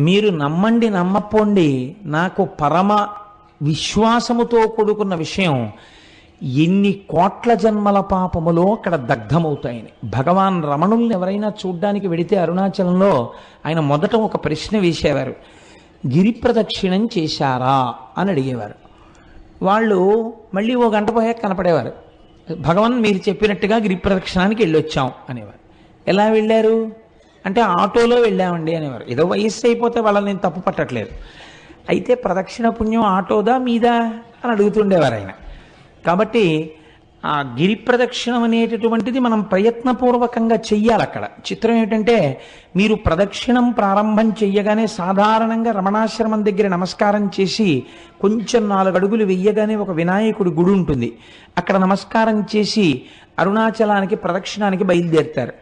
మీరు నమ్మండి నమ్మపోండి నాకు పరమ విశ్వాసముతో కూడుకున్న విషయం ఎన్ని కోట్ల జన్మల పాపములో అక్కడ దగ్ధమవుతాయని. భగవాన్ రమణుల్ని ఎవరైనా చూడ్డానికి వెడితే అరుణాచలంలో ఆయన మొదట ఒక ప్రశ్న వేసేవారు. గిరి ప్రదక్షిణం చేశారా అని అడిగేవారు. వాళ్ళు మళ్ళీ ఓ గంట పోయాక కనపడేవారు. భగవాన్ మీరు చెప్పినట్టుగా గిరి ప్రదక్షిణానికి వెళ్ళొచ్చాం అనేవారు. ఎలా వెళ్ళారు? అంటే ఆటోలో వెళ్ళామండి అనేవారు. ఏదో వయస్సు అయిపోతే వాళ్ళని నేను తప్పు పట్టట్లేదు. అయితే ప్రదక్షిణ పుణ్యం ఆటోదా మీదా అని అడుగుతుండేవారు ఆయన. కాబట్టి ఆ గిరి ప్రదక్షిణం అనేటటువంటిది మనం ప్రయత్నపూర్వకంగా చెయ్యాలి అక్కడ. చిత్రం ఏమిటంటే మీరు ప్రదక్షిణం ప్రారంభం చెయ్యగానే సాధారణంగా రమణాశ్రమం దగ్గర నమస్కారం చేసి కొంచెం నాలుగు అడుగులు వెయ్యగానే ఒక వినాయకుడి గుడి ఉంటుంది. అక్కడ నమస్కారం చేసి అరుణాచలానికి ప్రదక్షిణానికి బయలుదేరుతారు.